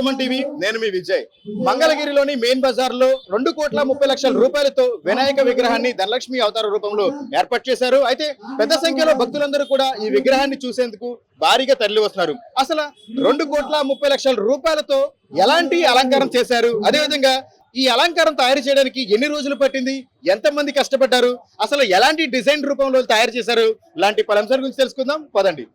Suman TV నేను మీ విజయ్. మంగళగిరిలోని main బజార్లో రెండు కోట్ల ముప్పై లక్షల రూపాయలతో వినాయక విగ్రహాన్ని ధనలక్ష్మి అవతార రూపంలో ఏర్పాటు చేశారు. అయితే పెద్ద సంఖ్యలో భక్తులందరూ కూడా ఈ విగ్రహాన్ని చూసేందుకు భారీగా తరలి వస్తున్నారు. అసలు రెండు కోట్ల ముప్పై లక్షల రూపాయలతో ఎలాంటి అలంకారం చేశారు? అదేవిధంగా ఈ అలంకారం తయారు చేయడానికి ఎన్ని రోజులు పట్టింది? ఎంతమంది కష్టపడ్డారు? అసలు ఎలాంటి డిజైన్ రూపంలో తయారు చేశారు? ఇలాంటి పలు అంశాల గురించి తెలుసుకుందాం. పదండి.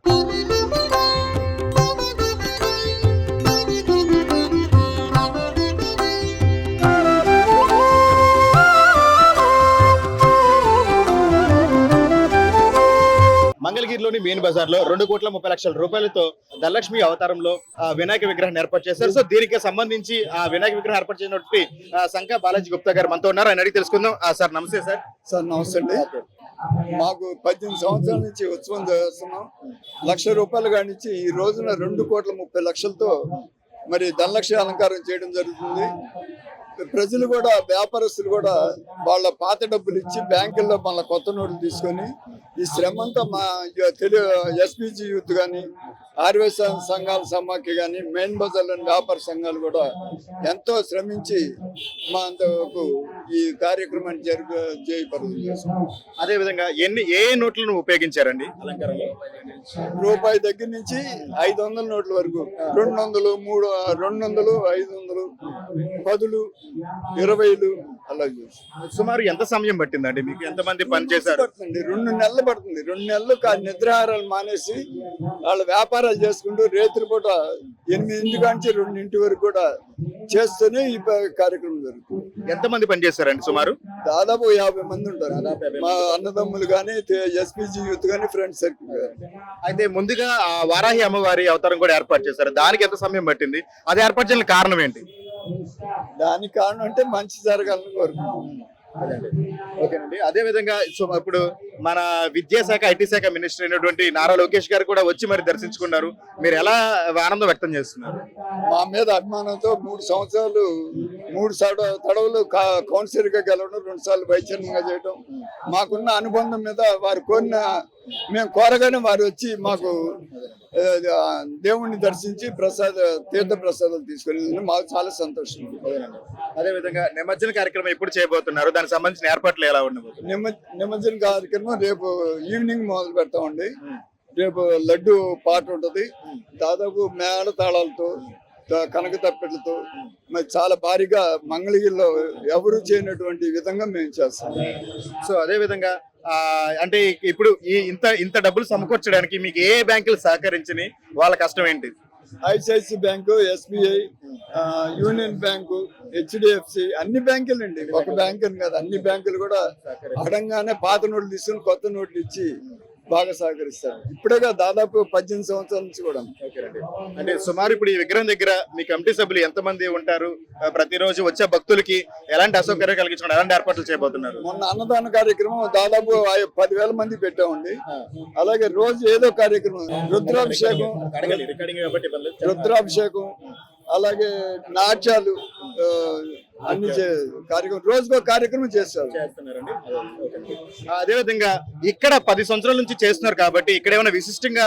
మంగళగిరిలోని మెయిన్ బజార్లో రెండు కోట్ల ముప్పై లక్షల రూపాయలతో ధనలక్ష్మి అవతారంలో వినాయక విగ్రహం ఏర్పాటు చేశారు. సో దీనికి సంబంధించి ఆ వినాయక విగ్రహం ఏర్పాటు చేసినటువంటి శంఖ బాలాజీ గుప్తా గారు మనతో ఉన్నారు. ఆయన అడిగి తెలుసుకుందాం. సార్ నమస్తే సార్. సార్ నమస్తే అండి. మాకు పద్దెనిమిది సంవత్సరాల నుంచి ఉత్సవం చేస్తున్నాం లక్ష రూపాయలు కానించి ఈ రోజున రెండు కోట్ల ముప్పై లక్షలతో మరి ధనలక్ష అలంకారం చేయడం జరుగుతుంది. ప్రజలు కూడా వ్యాపారస్తులు కూడా వాళ్ళ పాత డబ్బులు ఇచ్చి బ్యాంకుల్లో మళ్ళీ కొత్త నోట్లు తీసుకొని ఈ శ్రమ అంతా మా తెలుగు ఎస్పీజీ యూత్ కానీ ఆర్వేశ సంఘాల సమాఖ్య కానీ మెయిన్ బజార్లోని వ్యాపార సంఘాలు కూడా ఎంతో శ్రమించి మా అంతకు ఈ కార్యక్రమాన్ని జరుగు జయపరం చేస్తున్నాం అదే విధంగా ఎన్ని ఏ ఏ నోట్లను ఉపయోగించారండి? అలంకారంలో. రూపాయి దగ్గర నుంచి ఐదు వందల నోట్ల వరకు. రెండు వందలు మూడు రెండు వందలు ఐదు వందలు పదులు ఇరవైలు అలా సుమారు ఎంత సమయం పట్టిందండి? మీకు ఎంతమంది పని చేశారు? పడుతుంది. రెండు నెలలు పడుతుంది. రెండు నెలలు కా- నిద్రాహారాలు మానేసి వాళ్ళ వ్యాపారాలు చేసుకుంటూ రేత్రి పూట ఎనిమిదింటి కాంచి రెండింటి వరకు కూడా చేస్తూనే ఈ ప- కార్యక్రమం జరుగుతుంది. ఎంతమంది పని చేశారండి సుమారు? దాదాపు యాభై మంది ఉంటారు. మా అన్నదమ్ములు కానీ ఎస్పీజీ యూత్ కానీ ఫ్రెండ్స్ సర్కిల్ కానీ అయితే ముందుగా ఆ వారాహి అమ్మవారి అవతారం కూడా ఏర్పాటు చేశారు. దానికి ఎంత సమయం పట్టింది? అది ఏర్పాటు చేయడానికి కారణం ఏంటి? దానికి కారణం అంటే మంచి జరగాలని కోరుకుంటున్నాం ఓకేనండి. అదే విధంగా సో ఇప్పుడు మన విద్యాశాఖ ఐటీ శాఖ మినిస్టర్ అయినటువంటి నారా లోకేష్ గారు కూడా వచ్చి మరి దర్శించుకున్నారు. మీరు ఎలా ఆనందం వ్యక్తం చేస్తున్నారు? మా మీద అభిమానంతో మూడు సంవత్సరాలు మూడు తడవలు కౌన్సిలర్గా గెలవడం రెండు సార్లు వైస్ చైర్మన్గా చేయడం మాకున్న అనుబంధం మీద వారు కోరిన మేము కోరగానే వారు వచ్చి మాకు దేవుణ్ణి దర్శించి ప్రసాద తీర్థ ప్రసాదాలు తీసుకొని మాకు చాలా సంతోషం. అదే విధంగా నిమజ్జన కార్యక్రమం ఎప్పుడు చేయబోతున్నారు? దానికి సంబంధించిన ఏర్పాట్లు ఎలా ఉండబోతుంది నిమ నిమజ్జన కార్యక్రమం రేపు ఈవినింగ్ మొదలు పెడతామండి రేపు లడ్డు పాట ఉంటది. దాదాపు మేళ తాళాలతో కనక తప్పెట్లతో మరి చాలా భారీగా మంగళగిరిలో ఎవరు చేయనటువంటి విధంగా మేము చేస్తాం. సో అదే విధంగా ఆ, అంటే ఇప్పుడు ఈ ఇంత ఇంత డబ్బులు సమకూర్చడానికి మీకు ఏ బ్యాంకులు సహకరించినాయి? వాళ్ళ కష్టం ఏంటి? ICICI bank SBI union bank HDFC అన్ని బ్యాంకులు అండి ఒక బ్యాంకు అని కాదు అన్ని బ్యాంకులు కూడా అడంగానే పాత నోట్లు తీసుకుని కొత్త నోట్లు ఇచ్చి బాగా సహకరిస్తారు. ఇప్పుడేగా దాదాపు పద్దెనిమిది సంవత్సరాల నుంచి కూడా. అంటే సుమారు ఇప్పుడు ఈ విగ్రహం దగ్గర మీ కమిటీ సభ్యులు ఎంతమంది ఉంటారు? ఆ, ప్రతిరోజు వచ్చే భక్తులకి ఎలాంటి అసౌకర్యం కలిగించడం ఎలాంటి ఏర్పాట్లు చేయబోతున్నారు? మొన్న అన్నదాన కార్యక్రమం దాదాపు పదివేల మంది పెట్టామండి. అలాగే రోజు ఏదో కార్యక్రమం రుద్రాభిషేకం రుద్రాభిషేకం అలాగే నాట్యాలు అన్ని కార్యక్రమం రోజుకో కార్యక్రమం చేస్తారు. అదే విధంగా ఇక్కడ పది సంవత్సరాల నుంచి చేస్తున్నారు కాబట్టి ఇక్కడ ఏమైనా విశిష్టంగా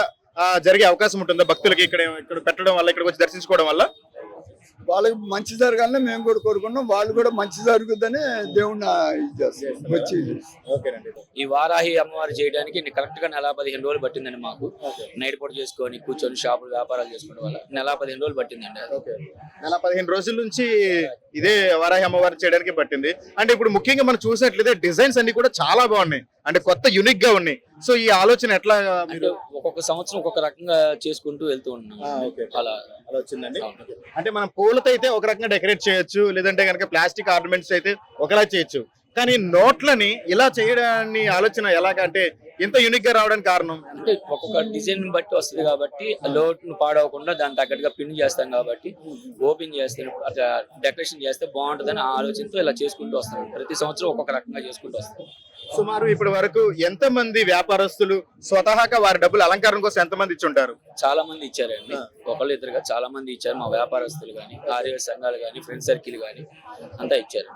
జరిగే అవకాశం ఉంటుందా? భక్తులకి ఇక్కడ ఇక్కడ పెట్టడం వల్ల ఇక్కడ వచ్చి దర్శించుకోవడం వల్ల? వాళ్ళకి మంచి జరగాలని మేము కూడా కోరుకున్నాం వాళ్ళు కూడా మంచి జరుగుద్దని దేవుణ్ణి ఇది వచ్చి ఈ వారాహి అమ్మవారు చేయడానికి కరెక్ట్గా నెల పదిహేను రోజులు పట్టిందండి మాకు. నైట్ పూట చేసుకొని కూర్చొని షాపులు వ్యాపారాలు చేసుకోవడం వల్ల నెల పదిహేను రోజులు పట్టిందండి. నెల పదిహేను రోజుల నుంచి ఇదే వారాహి అమ్మవారు చేయడానికి పట్టింది. అంటే ఇప్పుడు ముఖ్యంగా మనం చూసినట్లయితే డిజైన్స్ అన్ని కూడా చాలా బాగున్నాయి. అంటే కొత్త యునిక్గా ఉన్నాయి. సో ఈ ఆలోచన ఎట్లా ఒక్కొక్క సంవత్సరం ఒక్కొక్క రకంగా చేసుకుంటూ వెళ్తూ ఉన్నాం. అలా. అలా వచ్చిందండి. అంటే మనం పూలతో అయితే ఒక రకంగా డెకరేట్ చేయొచ్చు లేదంటే కనుక ప్లాస్టిక్ ఆర్నమెంట్స్ అయితే ఒకలా చేయొచ్చు. కానీ నోట్లని ఇలా చేయడాన్ని ఆలోచన ఎలాగంటే ఇంత యూనిక్గా రావడానికి కారణం? అంటే ఒక్కొక్క డిజైన్ బట్టి వస్తుంది కాబట్టి ఆ లోటును పాడవకుండా దాని తగ్గట్టుగా పిన్ చేస్తాం కాబట్టి ఓపెన్ చేస్తే అట్లా డెకరేషన్ చేస్తే బాగుంటుందని ఆలోచనతో ఇలా చేసుకుంటూ వస్తాం. ప్రతి సంవత్సరం ఒక్కొక్క రకంగా చేసుకుంటూ వస్తాం. సుమారు ఇప్పటి వరకు ఎంత మంది వ్యాపారస్తులు స్వతహాగా వారి డబ్బులు అలంకారం కోసం ఎంత మంది ఇచ్చి ఉంటారు? చాలా మంది ఇచ్చారండి. ఒకళ్ళు ఇద్దరుగా చాలా మంది ఇచ్చారు. మా వ్యాపారస్తులు కానీ ఆర్య సంఘాలు కానీ ఫ్రెండ్ సర్కిల్ కానీ అంతా ఇచ్చారు.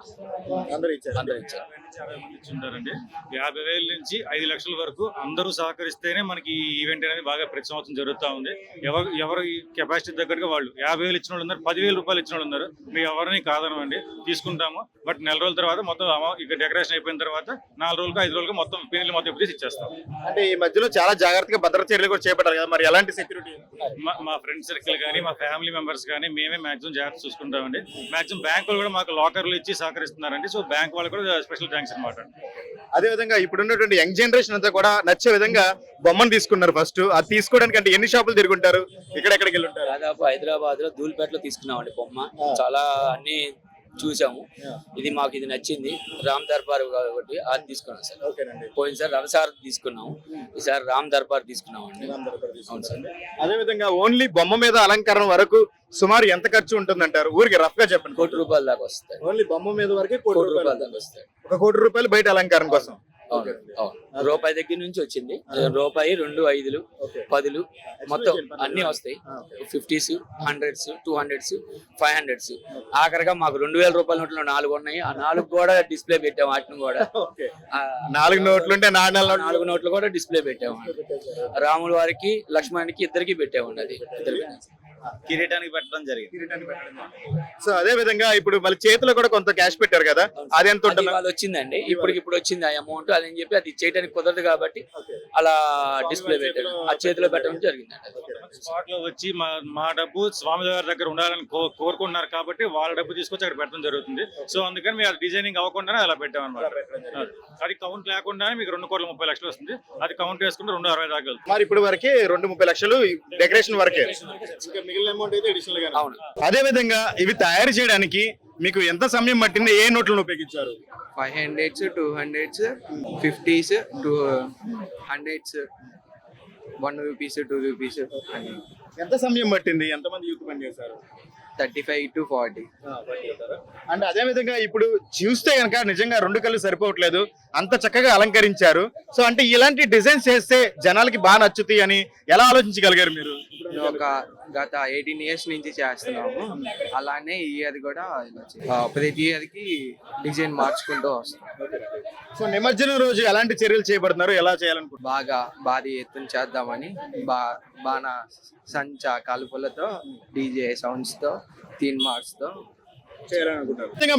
అందరూ ఇచ్చారు. అందరూ ఇచ్చారు. చాలా మంది ఇచ్చుంటారండి యాభై వేల నుంచి ఐదు లక్షల వరకు అందరూ సహకరిస్తేనే మనకి ఈ ఈవెంట్ అనేది బాగా ప్రతి సంవత్సరం జరుగుతూ ఉంది. ఎవరు ఎవరు కెపాసిటీ దగ్గరగా వాళ్ళు యాభై వేలు ఇచ్చిన వాళ్ళు ఉన్నారు పదివేల రూపాయలు ఇచ్చిన వాళ్ళు ఉన్నారు. మేము ఎవరిని కాదనమండి తీసుకుంటాము. బట్ నెల రోజుల తర్వాత మొత్తం ఇక డెకరేషన్ అయిపోయిన తర్వాత నాలుగు రోజులకు ఐదు రోజులకు మొత్తం పిల్లలు మొత్తం ఇప్పేసి ఇచ్చేస్తాం. అంటే ఈ మధ్యలో చాలా జాగ్రత్తగా భద్రత చర్యలు కూడా చేపట్టారు కదా మరి ఎలాంటి సెక్యూరిటీ మా- ఫ్రెండ్ సర్కిల్ కానీ మా ఫ్యామిలీ మెంబర్స్ కానీ మేమే మాక్సిమం జాగ్రత్త చూసుకుంటామండి. మాక్సిమం బ్యాంకులు కూడా మాకు లాకర్లు ఇచ్చి సహకరిస్తున్నారండి. సో బ్యాంక్ వాళ్ళు కూడా స్పెషల్ థ్యాంక్స్ అనమాట అదే విధంగా ఇప్పుడు ఉన్నటువంటి యంగ్ జనరేషన్ అంతా కూడా నచ్చే విధంగా బొమ్మను తీసుకున్నారు ఫస్ట్ అది తీసుకోవడానికి అంటే ఎన్ని షాపులు తిరుగుంటారు ఇక్కడ ఎక్కడికి వెళ్ళి ఉంటారు దాదాపు హైదరాబాద్లో ధూల్పేటలో తీసుకున్నామండి బొమ్మ. చాలా అన్ని చూసాము. ఇది మాకు ఇది నచ్చింది. రామ్ దర్బార్ కాబట్టి అది తీసుకున్నాం సార్. పోయినసారి రవిసార్ తీసుకున్నాము ఈసారి రామ్ దర్బార్ తీసుకున్నాం. అండి అవును సార్. అదే విధంగా ఓన్లీ బొమ్మ మీద అలంకరణ వరకు సుమారు ఎంత ఖర్చు ఉంటుందంటారు? ఊరికి రఫ్గా చెప్పండి. కోటి రూపాయల దాకా వస్తాయి. ఓన్లీ బొమ్మ మీద వరకే కోటి రూపాయల దాకా వస్తాయి. ఒక కోటి రూపాయలు బయట అలంకారం కోసం. రూపాయి దగ్గర నుంచి వచ్చింది. రూపాయి రెండు ఐదులు పదులు మొత్తం అన్ని వస్తాయి. Fifties hundreds two hundreds five hundreds ఆఖరిగా మాకు రెండు వేల రూపాయల నోట్లు నాలుగు ఉన్నాయి. ఆ నాలుగు కూడా డిస్ప్లే పెట్టాము వాటిని కూడా. నాలుగు నోట్లు ఉంటే నాలుగు నోట్లు. నాలుగు నోట్లు కూడా డిస్ప్లే పెట్టాము రాముల వారికి లక్ష్మణునికి ఇద్దరికి పెట్టామండి అది ఇద్దరు కిరీటానికి పెట్టడం జరిగింది. సో అదే విధంగా ఇప్పుడు మళ్ళీ చేతిలో కూడా కొంత క్యాష్ పెట్టారు కదా? అది ఎంత అది ఉంటుంది? ఇవాళ వచ్చిందండి. ఇప్పటికి ఇప్పుడు వచ్చింది ఆ అమౌంట్ అని చెప్పి అది చేయడానికి కుదరదు కాబట్టి అలా డిస్ప్లే పెట్టారు. ఆ చేతిలో పెట్టడం జరిగిందండి. అది. స్పాట్లో వచ్చి మా మా డబ్బు స్వామి గారి దగ్గర ఉండాలని కో- కోరుకుంటున్నారు కాబట్టి వాళ్ళ డబ్బు తీసుకొచ్చి అక్కడ పెట్టడం జరుగుతుంది. సో అందుకని మేము డిజైనింగ్ అవ్వకుండానే అలా పెట్టాం అనమాట అది కౌంట్ లేకుండానే మీకు రెండు కోట్ల ముప్పై లక్షలు వస్తుంది. అది కౌంట్ వేసుకుంటే రెండు అరవై దాకా వెళ్తుంది. మరి ఇప్పుడు వరకే రెండు ముప్పై లక్షలు డెకరేషన్ వరకే. మిగిలిన అమౌంట్ అయితే అడిషనల్గా అవును. అదే విధంగా ఇవి తయారు చేయడానికి మీకు ఎంత సమయం పట్టింది ఏ నోట్లను ఉపయోగించారు? Five hundreds two hundreds fifties two hundreds one rupees two rupees ఎంత సమయం పట్టింది? ఎంత మంది యూత్ పని చేశారు thirty five to forty. And అదే విధంగా ఇప్పుడు చూస్తే కనుక నిజంగా రెండు కళ్ళు సరిపోవట్లేదు. అంత చక్కగా అలంకరించారు. సో అంటే ఇలాంటి డిజైన్స్ చేస్తే జనాలకి బాగా నచ్చుతాయి అని ఎలా ఆలోచించగలిగారు మీరు? ఒక గత ఎయిటీన్ ఇయర్స్ నుంచి చేస్తున్నాము. అలానే ఈ ఇయర్ కూడా ప్రతి ఇయర్కి డిజైన్ మార్చుకుంటూ వస్తాం. సో నిమజ్జనం రోజు ఎలాంటి చర్యలు చేపడుతున్నారు? ఎలా చేయాలనుకుంటున్నారు? బాగా భారీ ఎత్తున చేద్దామని బా బాణ సంచ కలుపులతో డీజే సౌండ్స్తో తీన్ మార్క్స్తో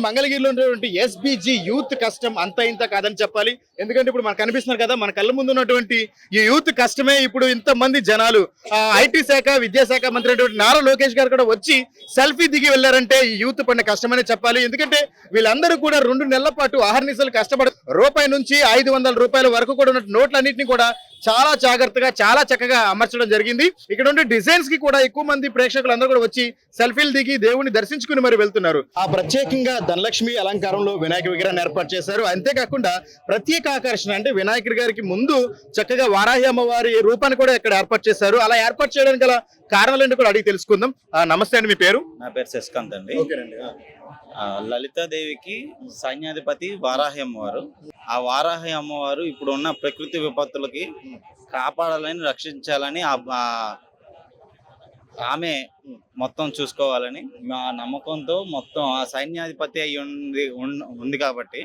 మంగళగిరిలో ఉన్నటువంటి ఎస్బిజి యూత్ కష్టం అంత ఇంత కాదని చెప్పాలి. ఎందుకంటే ఇప్పుడు మనకు కనిపిస్తున్నారు కదా మన కళ్ళ ముందు ఉన్నటువంటి ఈ యూత్ కష్టమే ఇప్పుడు ఇంత మంది జనాలు ఐటీ శాఖ విద్యాశాఖ మంత్రి అయినటువంటి నారా లోకేష్ గారు కూడా వచ్చి సెల్ఫీ దిగి వెళ్ళారంటే ఈ యూత్ పడిన కష్టమనే చెప్పాలి. ఎందుకంటే వీళ్ళందరూ కూడా రెండు నెలల పాటు ఆహర్నిశలు కష్టపడి రూపాయి నుంచి ఐదు వందల రూపాయల వరకు కూడా ఉన్న నోట్లన్నింటినీ కూడా చాలా జాగ్రత్తగా చాలా చక్కగా అమర్చడం జరిగింది. ఇక్కడ ఉండే డిజైన్స్కి కూడా ఎక్కువ మంది ప్రేక్షకులు అందరూ కూడా వచ్చి సెల్ఫీలు దిగి దేవుని దర్శించుకుని మరి వెళ్తున్నారు. ఆ ప్రత్యేకంగా ధనలక్ష్మి అలంకారంలో వినాయక విగ్రహాన్ని ఏర్పాటు చేశారు. అంతేకాకుండా ప్రత్యేక ఆకర్షణ అంటే వినాయకుడి గారికి ముందు చక్కగా వారాహి అమ్మవారి రూపాన్ని కూడా ఇక్కడ ఏర్పాటు చేశారు. అలా ఏర్పాటు చేయడానికి గల కారణాలను కూడా అడిగి తెలుసుకుందాం. నమస్తే అండి మీ పేరు? నా పేరు శశికాంత్ అండి. లలితాదేవికి సైన్యాధిపతి వారాహి అమ్మవారు. ఆ వారాహి అమ్మవారు ఇప్పుడు ఉన్న ప్రకృతి విపత్తులకి కాపాడాలని రక్షించాలని ఆ- ఆమె మొత్తం చూసుకోవాలని మా నమ్మకంతో మొత్తం ఆ సైన్యాధిపతి అయి ఉంది ఉన్- ఉంది కాబట్టి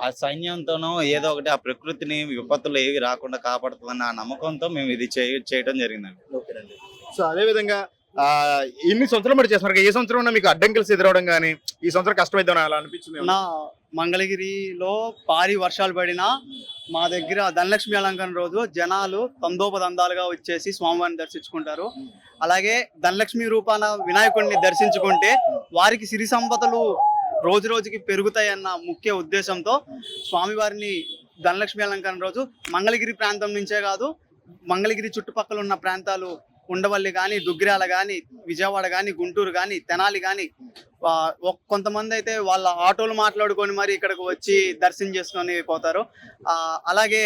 ఆ సైన్యంతోనో ఏదో ఒకటి ఆ ప్రకృతిని విపత్తులు ఏవి రాకుండా కాపాడుతుందన్న ఆ నమ్మకంతో మేము ఇది చేయ- చేయడం జరిగిందండి. సో అదే విధంగా ఇన్ని సంవత్సరం మరి చేస్తున్నారు. ఏ సంవత్సరం మీకు అడ్డంకులు ఎదురవడం కానీ ఈ సంవత్సరం కష్టమైతే అలా అనిపించింది నా మంగళగిరిలో భారీ వర్షాలు పడినా మా దగ్గర ధనలక్ష్మి అలంకరణ రోజు జనాలు తందోపదందాలుగా వచ్చేసి స్వామివారిని దర్శించుకుంటారు. అలాగే ధనలక్ష్మి రూపాన వినాయకుడిని దర్శించుకుంటే వారికి సిరి సంపదలు రోజు రోజుకి పెరుగుతాయన్న ముఖ్య ఉద్దేశంతో స్వామివారిని ధనలక్ష్మి అలంకరణ రోజు మంగళగిరి ప్రాంతం నుంచే కాదు మంగళగిరి చుట్టుపక్కల ఉన్న ప్రాంతాలు ఉండవల్లి కానీ దుగ్గిరాల కానీ విజయవాడ కానీ గుంటూరు కానీ తెనాలి కానీ కొంతమంది అయితే వాళ్ళ ఆటోలు మాట్లాడుకొని మరి ఇక్కడికి వచ్చి దర్శనం చేసుకొని పోతారు. అలాగే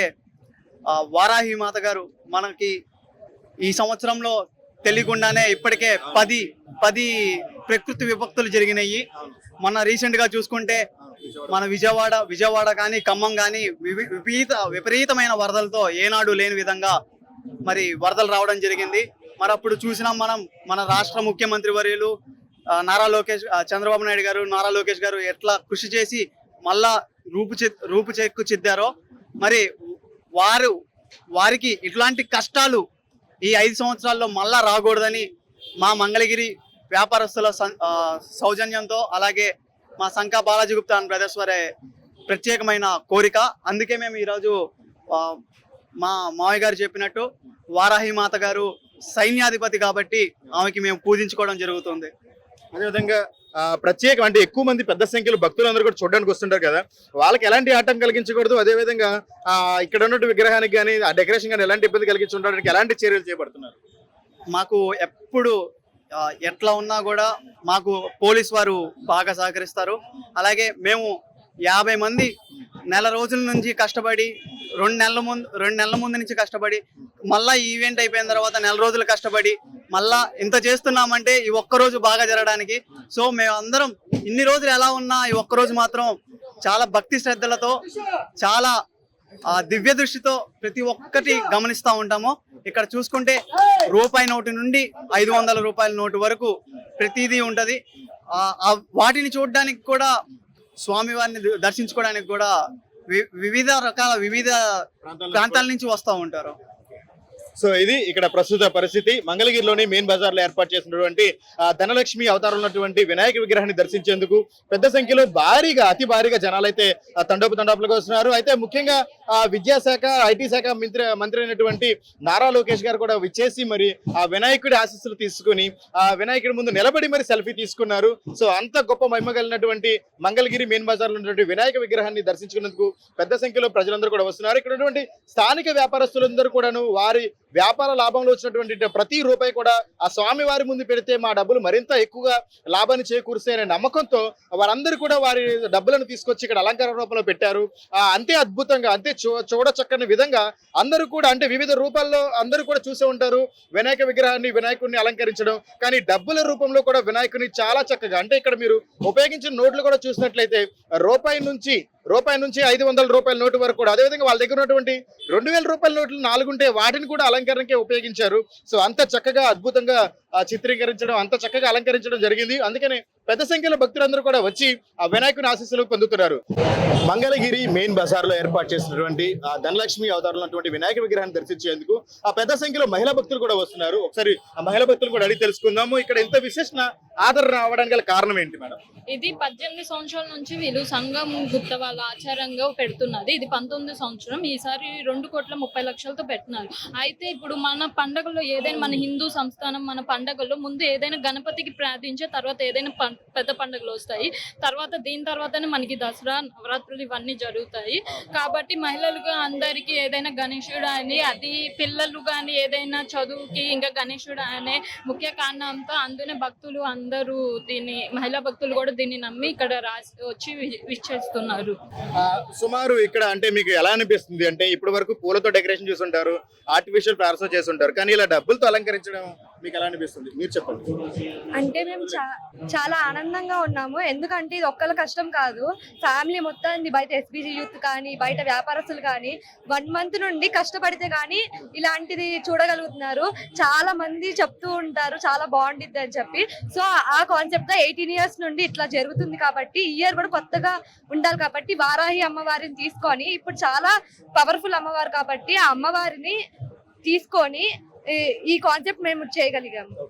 వారాహి మాత గారు మనకి ఈ సంవత్సరంలో తెలియకుండానే ఇప్పటికే పది పది ప్రకృతి విపత్తులు జరిగినాయి. మన రీసెంట్గా చూసుకుంటే మన విజయవాడ విజయవాడ కానీ ఖమ్మం కానీ విపరీత విపరీతమైన వరదలతో ఏనాడు లేని విధంగా మరి వరదలు రావడం జరిగింది. మరి అప్పుడు చూసినాం మనం మన రాష్ట్ర ముఖ్యమంత్రి వర్యులు నారా లోకేష్ చంద్రబాబు నాయుడు గారు నారా లోకేష్ గారు ఎట్లా కృషి చేసి మళ్ళా రూపు రూపు చెక్కు చిద్దారో మరి వారు వారికి ఇట్లాంటి కష్టాలు ఈ ఐదు సంవత్సరాల్లో మళ్ళా రాకూడదని మా మంగళగిరి వ్యాపారస్తుల సౌజన్యంతో అలాగే మా శంకా బాలాజీ గుప్తా అండ్ బ్రదర్స్ వారి ప్రత్యేకమైన కోరిక. అందుకే మేము ఈరోజు మా మావయ్య గారు చెప్పినట్టు వారాహి మాత గారు సైన్యాధిపతి కాబట్టి ఆమెకి మేము పూజించుకోవడం జరుగుతుంది. అదేవిధంగా ప్రత్యేకం అంటే ఎక్కువ మంది పెద్ద సంఖ్యలో భక్తులందరూ కూడా చూడడానికి వస్తుంటారు కదా. వాళ్ళకి ఎలాంటి ఆటం కలిగించకూడదు. అదేవిధంగా ఆ, ఇక్కడ ఉన్నట్టు విగ్రహానికి కానీ ఆ డెకరేషన్ కానీ ఎలాంటి ఇబ్బంది కలిగించి ఉండడానికి ఎలాంటి చర్యలు చేపడుతున్నారు? మాకు ఎప్పుడు ఎట్లా ఉన్నా కూడా మాకు పోలీస్ వారు బాగా సహకరిస్తారు. అలాగే మేము యాభై మంది నెల రోజుల నుంచి కష్టపడి రెండు నెలల ముందు రెండు నెలల ముందు నుంచి కష్టపడి మళ్ళా ఈవెంట్ అయిపోయిన తర్వాత నెల రోజులు కష్టపడి మళ్ళా ఇంత చేస్తున్నామంటే ఈ ఒక్క రోజు బాగా జరగడానికి. సో మేము అందరం ఇన్ని రోజులు ఎలా ఉన్నా ఈ ఒక్క రోజు మాత్రం చాలా భక్తి శ్రద్ధలతో చాలా ఆ దివ్య దృష్టితో ప్రతి ఒక్కటి గమనిస్తూ ఉంటాము. ఇక్కడ చూసుకుంటే రూపాయి నోటు నుండి ఐదు వందల రూపాయల నోటు వరకు ప్రతిదీ ఉంటుంది. వాటిని చూడడానికి కూడా స్వామివారిని దర్శించుకోవడానికి కూడా వి- వివిధ రకాల వివిధ ప్రాంతాల నుంచి వస్తూ ఉంటారు. సో ఇది ఇక్కడ ప్రస్తుత పరిస్థితి. మంగళగిరిలోని మెయిన్ బజార్లో ఏర్పాటు చేసినటువంటి ధనలక్ష్మి అవతారం ఉన్నటువంటి వినాయక విగ్రహాన్ని దర్శించేందుకు పెద్ద సంఖ్యలో భారీగా అతి భారీగా జనాలు అయితే తండోపు తండోపులుగా వస్తున్నారు. అయితే ముఖ్యంగా విద్యాశాఖ ఐటీ శాఖ మంత్రి మంత్రి అయినటువంటి నారా లోకేష్ గారు కూడా విచ్చేసి మరి ఆ వినాయకుడి ఆశీస్సులు తీసుకుని ఆ వినాయకుడి ముందు నిలబడి మరి సెల్ఫీ తీసుకున్నారు. సో అంత గొప్ప మహిమ కలిగినటువంటి మంగళగిరి మెయిన్ బజార్లో ఉన్నటువంటి వినాయక విగ్రహాన్ని దర్శించుకునేందుకు పెద్ద సంఖ్యలో ప్రజలందరూ కూడా వస్తున్నారు. ఇక్కడ ఉన్నటువంటి స్థానిక వ్యాపారస్తులందరూ కూడాను వారి వ్యాపార లాభంలో వచ్చినటువంటి ప్రతి రూపాయి కూడా ఆ స్వామి వారి ముందు పెడితే మా డబ్బులు మరింత ఎక్కువగా లాభాన్ని చేకూరుస్తాయి అనే నమ్మకంతో వారందరూ కూడా వారి డబ్బులను తీసుకొచ్చి ఇక్కడ అలంకార రూపంలో పెట్టారు. అంతే అద్భుతంగా అంతే చూ చూడచక్కని విధంగా అందరూ కూడా అంటే వివిధ రూపాల్లో అందరూ కూడా చూసే ఉంటారు. వినాయక విగ్రహాన్ని వినాయకుడిని అలంకరించడం కానీ డబ్బుల రూపంలో కూడా వినాయకుడిని చాలా చక్కగా అంటే ఇక్కడ మీరు ఉపయోగించిన నోట్లు కూడా చూసినట్లయితే రూపాయి నుంచి రూపాయి నుంచి ఐదు వందల రూపాయల నోటు వరకు కూడా. అదేవిధంగా వాళ్ళ దగ్గర ఉన్నటువంటి రెండు వేల రూపాయల నోట్లు నాలుగుంటే వాటిని కూడా అలంకరణకే ఉపయోగించారు. సో అంత చక్కగా అద్భుతంగా చిత్రీకరించడం అంత చక్కగా అలంకరించడం జరిగింది. అందుకని పెద్ద సంఖ్యలో భక్తులందరూ కూడా వచ్చి ఆ వినాయకుని ఆశీస్సులు పొందుతున్నారు. మంగళగిరి మెయిన్ బజార్లో ఏర్పాటు చేసినటువంటి ఆ ధనలక్ష్మి అవతారంలో వినాయక విగ్రహాన్ని దర్శించేందుకు ఆ పెద్ద సంఖ్యలో మహిళా భక్తులు కూడా వస్తున్నారు. ఒకసారి ఆ మహిళా భక్తులు కూడా అడిగి తెలుసుకుందాము. ఇక్కడ ఎంత విశేషణ ఆదరణ రావడానికి గల కారణం ఏంటి మేడం? ఇది పద్దెనిమిది సంవత్సరాల నుంచి వీళ్ళు సంఘం గుప్త వాళ్ళ ఆచారంగా పెడుతున్నది. ఇది పంతొమ్మిది సంవత్సరం. ఈసారి రెండు కోట్ల ముప్పై లక్షలతో పెట్టినారు. అయితే ఇప్పుడు మన పండగలో ఏదైనా మన హిందూ సంస్థానం మన పండగల్లో ముందు ఏదైనా గణపతికి ప్రార్థించే తర్వాత ఏదైనా పెద్ద పండుగలు వస్తాయి. తర్వాత దీని తర్వాతనే మనకి దసరా నవరాత్రులు ఇవన్నీ జరుగుతాయి. కాబట్టి మహిళలుగా అందరికీ ఏదైనా గణేశుడు అని అది పిల్లలు కానీ ఏదైనా చదువుకి ఇంకా గణేశుడు అనే ముఖ్య కారణంతో అందునే భక్తులు అందరూ దీన్ని మహిళా భక్తులు కూడా దీన్ని నమ్మి ఇక్కడ రాసి వచ్చి విచ్చేస్తున్నారు. సుమారు ఇక్కడ అంటే మీకు ఎలా అనిపిస్తుంది? అంటే ఇప్పటి వరకు పూలతో డెకరేషన్ చేస్తుంటారు ఆర్టిఫిషియల్ ఫ్లవర్స్ చేస్తుంటారు కానీ ఇలా డబ్బులతో అలంకరించడం మీకు ఎలా అనిపిస్తుంది? మీరు చెప్పండి. అంటే మేము చా- చాలా ఆనందంగా ఉన్నాము. ఎందుకంటే ఇది ఒక్కళ్ళ కష్టం కాదు. ఫ్యామిలీ మొత్తాన్ని బయట ఎస్బీజీ యూత్ కానీ బయట వ్యాపారస్తులు కానీ వన్ మంత్ నుండి కష్టపడితే కానీ ఇలాంటిది చూడగలుగుతున్నారు. చాలా మంది చెప్తూ ఉంటారు చాలా బాగుండిద్ది అని చెప్పి. సో ఆ కాన్సెప్ట్తో ఎయిటీన్ ఇయర్స్ నుండి ఇట్లా జరుగుతుంది కాబట్టి ఇయర్ కూడా కొత్తగా ఉండాలి కాబట్టి వారాహి అమ్మవారిని తీసుకొని ఇప్పుడు చాలా పవర్ఫుల్ అమ్మవారు కాబట్టి ఆ అమ్మవారిని తీసుకొని ఈ- కాన్సెప్ట్ మేము చేయగలిగాము.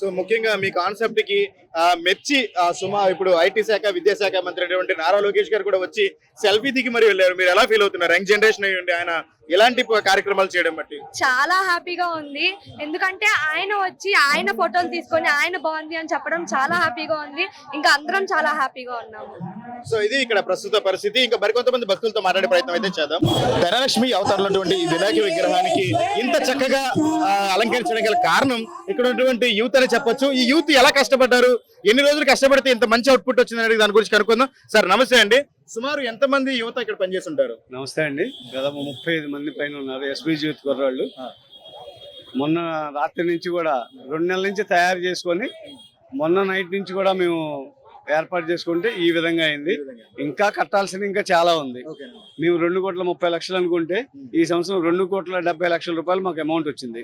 సో ముఖ్యంగా మీ కాన్సెప్ట్కి మెచ్చి సుమా ఇప్పుడు ఐటీ శాఖ విద్యాశాఖ మంత్రి అయినటువంటి నారా లోకేష్ గారు కూడా వచ్చి సెల్ఫీ దిగి మరి వెళ్ళారు. మీరు ఎలా ఫీల్ అవుతున్నారు? యంగ్ జనరేషన్ అయ్యండి ఆయన ఇలాంటి ప- కార్యక్రమాలు చేయడం బట్టి. చాలా హ్యాపీగా ఉంది. ఎందుకంటే ఆయన వచ్చి ఆయన ఫోటోలు తీసుకొని ఆయన బాగుంది అని చెప్పడం చాలా హ్యాపీగా ఉంది. ఇంకా అందరం చాలా హ్యాపీగా ఉన్నాము. సో ఇది ఇక్కడ ప్రస్తుత పరిస్థితి. ఇంకా మరికొంతమంది భక్తులతో మాట్లాడే ప్రయత్నం అయితే చేద్దాం. ధనలక్ష్మి అవతారంలోటువంటి ఈ వినాయక విగ్రహానికి ఇంత చక్కగా అలంకరించడం గల కారణం ఇక్కడ ఉన్నటువంటి యూత్ అని చెప్పొచ్చు. ఈ యూత్ ఎలా కష్టపడ్డారు? ఎన్ని రోజులు కష్టపడితే ఇంత మంచి అవుట్పుట్ వచ్చిందని దాని గురించి కనుక్కుందాం. సార్ నమస్తే అండి. సుమారు ఎంత మంది యువత ఇక్కడ పనిచేస్తుంటారు? నమస్తే అండి. దాదాపు ముప్పై ఐదు మంది పైన ఉన్నారు ఎస్బీజీ యూత్ కుర్రాళ్ళు. మొన్న రాత్రి నుంచి కూడా రెండు నెలల నుంచి తయారు చేసుకొని మొన్న నైట్ నుంచి కూడా మేము ఏర్పాటు చేసుకుంటే ఈ విధంగా అయింది. ఇంకా కట్టాల్సింది ఇంకా చాలా ఉంది. మేము రెండు కోట్ల ముప్పై లక్షలు అనుకుంటే ఈ సంవత్సరం రెండు కోట్ల డెబ్బై లక్షల రూపాయలు మాకు అమౌంట్ వచ్చింది.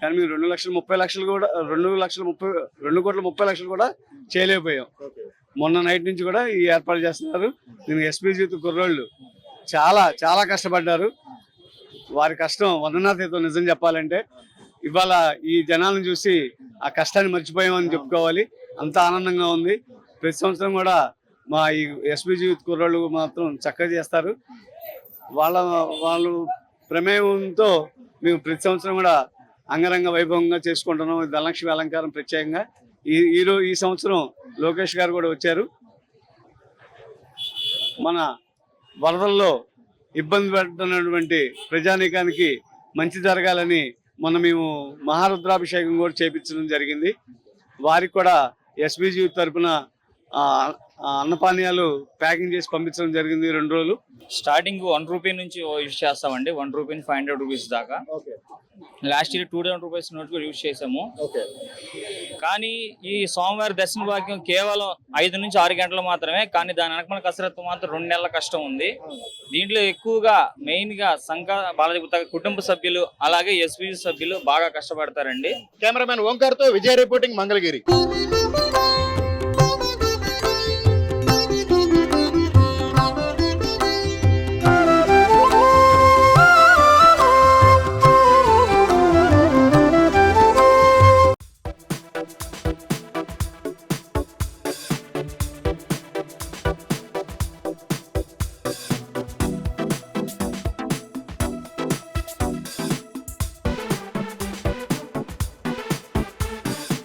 కానీ మేము రెండు లక్షల ముప్పై లక్షలు కూడా రెండు లక్షల ముప్పై రెండు కోట్ల ముప్పై లక్షలు కూడా చేయలేకపోయాం. మొన్న నైట్ నుంచి కూడా ఈ ఏర్పాటు చేస్తున్నారు. దీనికి ఎస్పీజీ కుర్రోళ్ళు చాలా చాలా కష్టపడ్డారు. వారి కష్టం వందనాథతో నిజం చెప్పాలంటే. ఇవాళ ఈ జనాలను చూసి ఆ కష్టాన్ని మర్చిపోయామని చెప్పుకోవాలి. అంత ఆనందంగా ఉంది. ప్రతి సంవత్సరం కూడా మా ఈ ఎస్పీజీ కుర్రాళ్ళు మాత్రం చక్కగా చేస్తారు. వాళ్ళ వాళ్ళు ప్రమేయంతో మేము ప్రతి సంవత్సరం కూడా అంగరంగ వైభవంగా చేసుకుంటున్నాం. ధనలక్ష్మి అలంకారం ప్రత్యేకంగా. ఈ ఈరో ఈ సంవత్సరం లోకేష్ గారు కూడా వచ్చారు. మన వరదల్లో ఇబ్బంది పడుతున్నటువంటి ప్రజానీకానికి మంచి జరగాలని మొన్న మేము మహారుద్రాభిషేకం కూడా చేపించడం జరిగింది. వారికి కూడా ఎస్బీజీ తరపున అన్నపానీయాలు ప్యాకింగ్ చేసి పంపించడం జరిగింది రెండు రోజులు. స్టార్టింగ్ వన్ రూపీ నుంచి యూజ్ చేస్తామండి. One rupee five hundred rupees దాకా. Last year two thousand rupees note కూడా యూజ్ చేసాము. కానీ ఈ సోమవారి దర్శన భాగ్యం కేవలం ఐదు నుంచి ఆరు గంటలు మాత్రమే కానీ దాని వెనకమల కసరత్తు మాత్రం రెండు నెలల కష్టం ఉంది. దీంట్లో ఎక్కువగా మెయిన్గా సంఘ బాలాజీ కుటుంబ సభ్యులు అలాగే ఎస్పీ సభ్యులు బాగా కష్టపడతారండి. కెమెరామెన్ ఓంకార్తో విజయ రిపోర్టింగ్ మంగళగిరి.